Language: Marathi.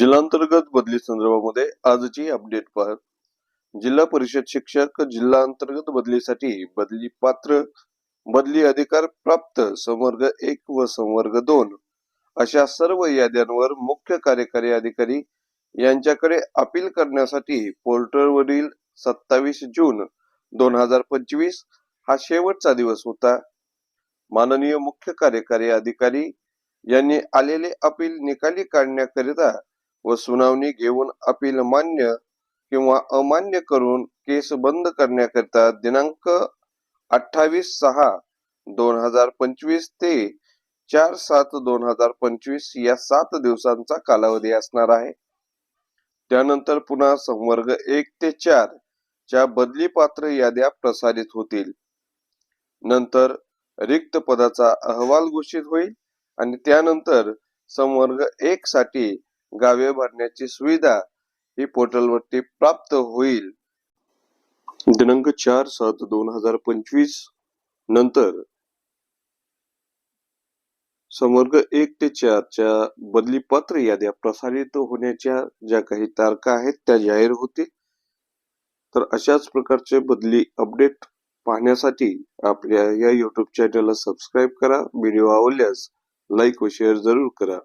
जिल्हांतर्गत बदली संदर्भामध्ये आजची अपडेट पहा जिल्हा परिषद शिक्षक जिल्हा अंतर्गत बदलीसाठी बदली पात्र बदली अधिकार प्राप्त संवर्ग एक व संवर्ग दोन अशा सर्व याद्यांवर मुख्य कार्यकारी अधिकारी यांच्याकडे अपील करण्यासाठी पोर्टलवरील सत्तावीस जून दोन हजार पंचवीस हा शेवटचा दिवस होता. माननीय मुख्य कार्यकारी अधिकारी यांनी आलेले अपील निकाली काढण्याकरिता व सुनावणी घेऊन अपील मान्य किंवा अमान्य करून केस बंद करण्याकरिता दिनांक अठ्ठावीस सहा दोन हजार पंचवीस ते चार सात दोन हजार पंचवीस या सात दिवसांचा कालावधी असणार आहे. त्यानंतर पुन्हा संवर्ग एक ते चार च्या बदली पात्र याद्या प्रसारित होतील. नंतर रिक्त पदाचा अहवाल घोषित होईल आणि त्यानंतर संवर्ग एक साठी गावे भरण्याची सुविधा ही पोर्टलवरती प्राप्त होईल. दिनांक चार सात दोन हजार पंचवीस नंतर संवर्ग एक ते चारच्या बदली पत्र याद्या प्रसारित होण्याच्या ज्या काही तारखा आहेत त्या जाहीर होतील. तर अशाच प्रकारचे बदली अपडेट पाहण्यासाठी आपल्या या युट्यूब चॅनलला सबस्क्राईब करा. व्हिडिओ आवडल्यास लाईक व शेअर जरूर करा.